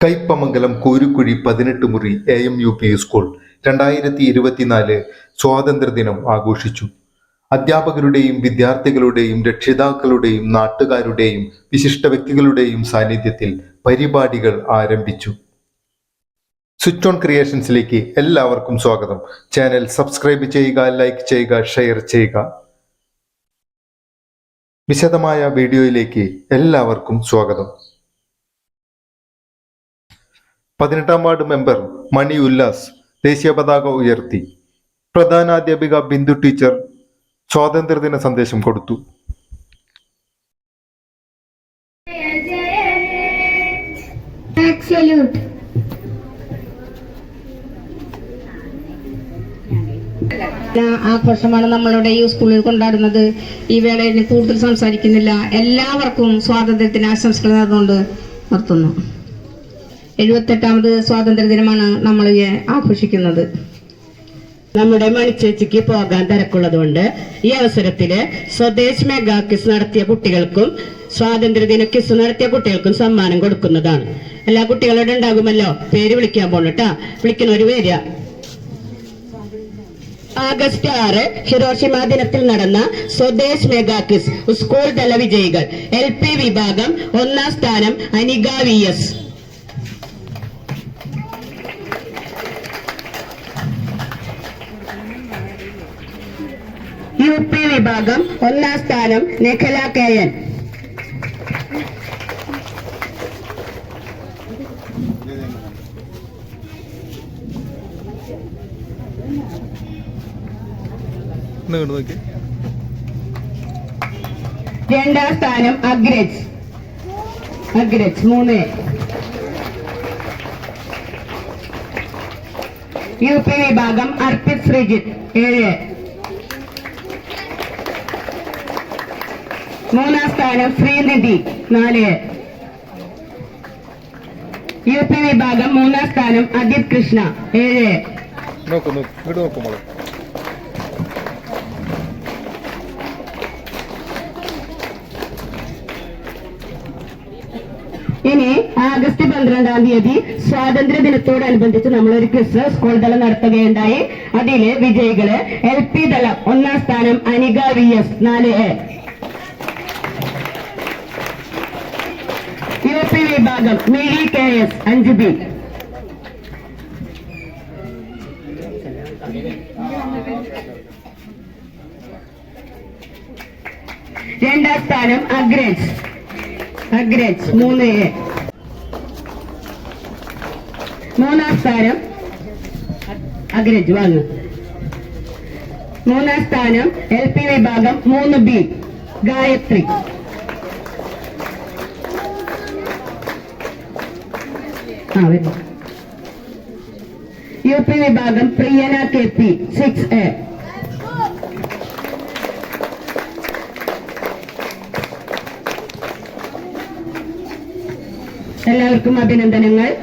കയ്പമംഗലം കോരുക്കുഴി പതിനെട്ട് മുറി A M U P school രണ്ടായിരത്തി ഇരുപത്തിനാല് സ്വാതന്ത്ര്യദിനം ആഘോഷിച്ചു. അധ്യാപകരുടെയും വിദ്യാർത്ഥികളുടെയും രക്ഷിതാക്കളുടെയും നാട്ടുകാരുടെയും വിശിഷ്ട വ്യക്തികളുടെയും സാന്നിധ്യത്തിൽ പരിപാടികൾ ആരംഭിച്ചു. സ്വിച്ച് ഓൺ ക്രിയേഷൻസിലേക്ക് എല്ലാവർക്കും സ്വാഗതം. ചാനൽ സബ്സ്ക്രൈബ് ചെയ്യുക ലൈക്ക് ചെയ്യുക ഷെയർ ചെയ്യുക. വിശദമായ വീഡിയോയിലേക്ക് എല്ലാവർക്കും സ്വാഗതം. പതിനെട്ടാം വാർഡ് മെമ്പർ മണി ഉല്ലാസ് ദേശീയ പതാക ഉയർത്തി. പ്രധാനാധ്യാപിക ബിന്ദു ടീച്ചർ സ്വാതന്ത്ര്യദിന സന്ദേശം കൊടുത്തു. ആഘോഷമാണ് നമ്മളുടെ ഈ സ്കൂളിൽ കൊണ്ടാടുന്നത്. ഈ വേളയിൽ കൂടുതൽ സംസാരിക്കുന്നില്ല. എല്ലാവർക്കും സ്വാതന്ത്ര്യത്തിന് ആശംസകൾ നേർന്നുകൊണ്ട് നിർത്തുന്നു. എഴുപത്തെട്ടാമത് സ്വാതന്ത്ര്യ ദിനമാണ് നമ്മൾ ആഘോഷിക്കുന്നത്. നമ്മുടെ മണിച്ചേച്ചിക്ക് പോകാൻ തിരക്കുള്ളതുകൊണ്ട് ഈ അവസരത്തിൽ സ്വദേശ് മെഗാ കിസ് നടത്തിയ കുട്ടികൾക്കും സ്വാതന്ത്ര്യദിന കിസ് നടത്തിയ കുട്ടികൾക്കും സമ്മാനം കൊടുക്കുന്നതാണ്. എല്ലാ കുട്ടികളോടും ഉണ്ടാകുമല്ലോ? പേര് വിളിക്കാൻ പോണട്ടാ വിളിക്കുന്നവര് വരിക. ആഗസ്റ്റ് ആറ് ഹിറോഷിമ ദിനത്തിൽ നടന്ന സ്വദേശ് കിസ് സ്കൂൾ തല വിജയികൾ എൽ പി വിഭാഗം ഒന്നാം സ്ഥാനം Anika V S. U P വിഭാഗം ഒന്നാം സ്ഥാനം നിഖല കെ എൻ. രണ്ടാം സ്ഥാനം അഗ്രജ്. അഗ്രജ് മൂന്ന്. യു പി വിഭാഗം അർപ്പിത് ശ്രീജിത്ത് ഏഴ്. മൂന്നാം സ്ഥാനം ശ്രീനിധി. നാല്. യു പി വിഭാഗം മൂന്നാം സ്ഥാനം അജിത് കൃഷ്ണ. ഏഴ്. ഇനി ആഗസ്റ്റ് പന്ത്രണ്ടാം തീയതി സ്വാതന്ത്ര്യ ദിനത്തോടനുബന്ധിച്ച് നമ്മളൊരു ക്വിസ് സ്കൂൾ തലം നടത്തുകയുണ്ടായി. അതിൽ വിജയികൾ എൽ പി തലം ഒന്നാം സ്ഥാനം അനിക വി എസ്. നാല്. എ പി വിഭാഗം മിഴി കെ എസ് അഞ്ച് ബി. രണ്ടാം സ്ഥാനം അഗ്രജ്. അഗ്രജ് മൂന്ന് എ. മൂന്നാം സ്ഥാനം അഗ്രജ് വാങ്ങു. മൂന്നാം സ്ഥാനം എൽ പി വിഭാഗം മൂന്ന് ബി. ഗായത്രി. യു പി വിഭാഗം Priyana K P six A എല്ലാവർക്കും അഭിനന്ദനങ്ങൾ.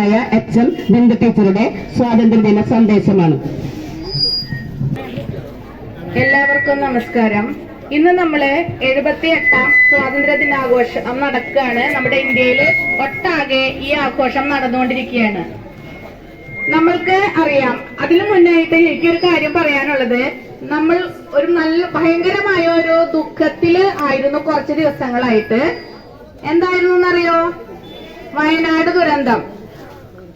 ായ എച്ച് എം ബിന്ദു ടീച്ചറുടെ സ്വാതന്ത്ര്യദിന സന്ദേശമാണ്. എല്ലാവർക്കും നമസ്കാരം. ഇന്ന് നമ്മൾ എഴുപത്തി എട്ടാം സ്വാതന്ത്ര്യ ദിനാഘോഷം നടക്കുകയാണ്. നമ്മുടെ ഇന്ത്യയിൽ ഒട്ടാകെ ഈ ആഘോഷം നടന്നുകൊണ്ടിരിക്കുകയാണ്. നമ്മൾക്ക് അറിയാം. അതിനു മുന്നായിട്ട് എനിക്കൊരു കാര്യം പറയാനുള്ളത്. നമ്മൾ ഒരു നല്ല ഭയങ്കരമായ ഒരു ദുഃഖത്തിൽ ആയിരുന്നു കുറച്ച് ദിവസങ്ങളായിട്ട്. എന്തായിരുന്നു എന്നറിയോ? വയനാട് ദുരന്തം.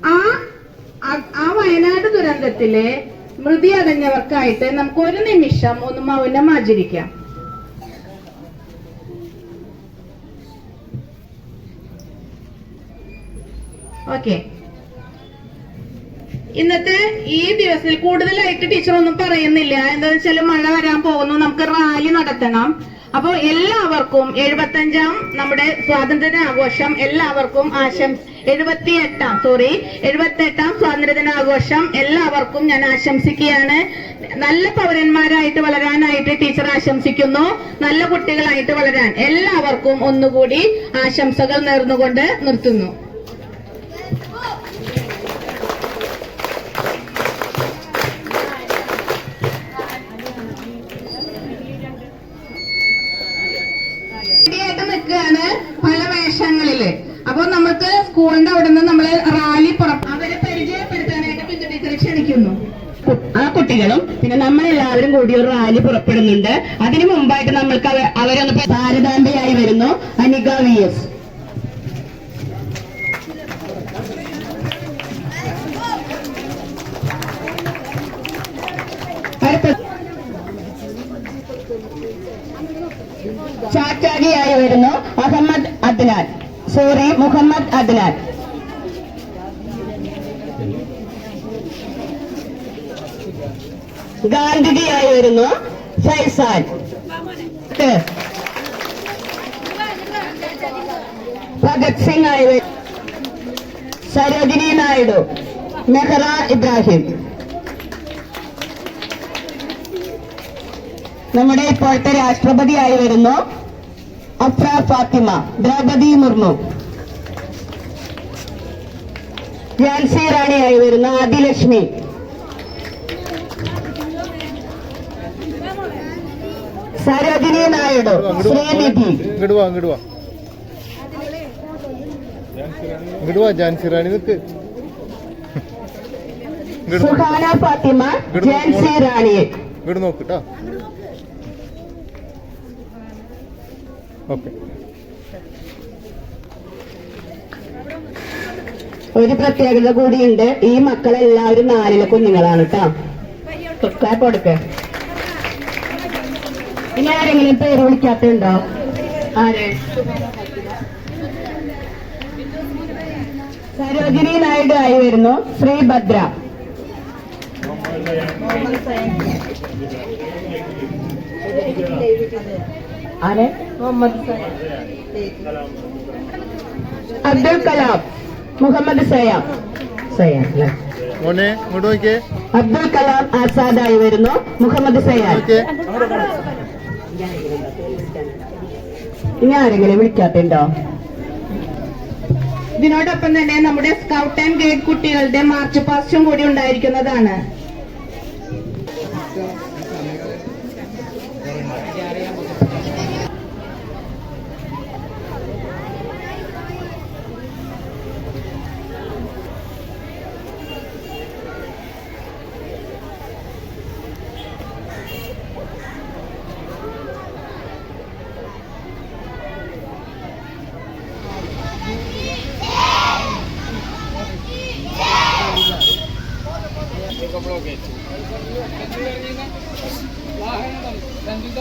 ആ ആ- വയനാട് ദുരന്തത്തിൽ മൃതി അടഞ്ഞവർക്കായിട്ട് നമുക്ക് ഒരു നിമിഷം ഒന്ന് മൗനം ആചരിക്കാം. ഓക്കെ. ഇന്നത്തെ ഈ ദിവസത്തിൽ കൂടുതലായിട്ട് ടീച്ചർ ഒന്നും പറയുന്നില്ല. എന്താണെന്ന് വെച്ചാൽ മഴ വരാൻ പോകുന്നു. നമുക്ക് റാലി നടത്തണം. അപ്പോൾ എല്ലാവർക്കും എഴുപത്തഞ്ചാം നമ്മുടെ സ്വാതന്ത്ര്യദിനാഘോഷം എല്ലാവർക്കും ആശംസ എഴുപത്തി എട്ടാം സോറി എഴുപത്തി എട്ടാം സ്വാതന്ത്ര്യദിനാഘോഷം എല്ലാവർക്കും ഞാൻ ആശംസിക്കുകയാണ്. നല്ല പൗരന്മാരായിട്ട് വളരാനായിട്ട് ടീച്ചർ ആശംസിക്കുന്നു. നല്ല കുട്ടികളായിട്ട് വളരാൻ എല്ലാവർക്കും ഒന്നുകൂടി ആശംസകൾ നേർന്നുകൊണ്ട് നിർത്തുന്നു. നിൽക്കുകയാണ് പല വേഷങ്ങളിൽ. അപ്പൊ നമുക്ക് സ്കൂളിന്റെ അവിടെ നിന്ന് നമ്മൾ റാലി പുറപ്പ് അവരെ പരിചയപ്പെടുത്താനായിട്ട് പിന്നെ ടീച്ചറെ ക്ഷണിക്കുന്നു. ആ കുട്ടികളും പിന്നെ നമ്മളെല്ലാവരും കൂടി ഒരു റാലി പുറപ്പെടുന്നുണ്ട്. അതിനു മുമ്പായിട്ട് നമ്മൾക്ക് അവ- അവരൊന്ന് പ- വരുന്നു അനിക വി എസ്. ചാച്ചാജിയായി വരുന്നു അഹമ്മദ് അദ്നാൻ. സോറി മുഹമ്മദ് അദ്നാൻ. ഗാന്ധിജിയായി വരുന്നു ഫൈസാൻ. ഭഗത് സിംഗ് ആയി സരോജിനി നായിഡു മെഹ്റ ഇബ്രാഹിം. നമ്മുടെ ഇപ്പോഴത്തെ രാഷ്ട്രപതിയായി വരുന്നു അഫ്ര ഫാത്തിമ ദ്രൗപദി മുർമു. ഝാൻസി റാണിയായി വരുന്നു ആദിലക്ഷ്മി. സരോജിനി നായിഡു ശ്രീനിധി. ജാൻസി റാണി. സുഹാന ഫാത്തിമ ജാൻസി റാണി നോക്ക് കേട്ടോ ഓക്കെ. ഒരു പ്രത്യേകത കൂടിയുണ്ട്. ഈ മക്കളെല്ലാവരും നാലിലെ കുഞ്ഞുങ്ങളാണ് കേട്ടോ ഇനി ആരെങ്കിലും പേര് വിളിക്കാത്തുണ്ടോ ആരെ? സരോജിനി നായിഡു ആയി വരുന്നു. ശ്രീഭദ്ര ആരെ? അബ്ദുൽ കലാം. മുഹമ്മദ് സയാം സയാം അല്ലേ? മോനെ ഇങ്ങോട്ട് നോക്കിയേ. അബ്ദുൽ കലാം ആസാദായി വരുന്നു. മുഹമ്മദ് സയാൻ നോക്കിയേ. ഇനി ആരെങ്കിലും വിളിക്കാത്തുണ്ടോ? ഇതിനോടൊപ്പം തന്നെ നമ്മുടെ സ്കൗട്ട് ആൻഡ് ഗൈഡ് കുട്ടികളുടെ മാർച്ച് പാസ്റ്റും കൂടി ഉണ്ടായിരിക്കുന്നതാണ്.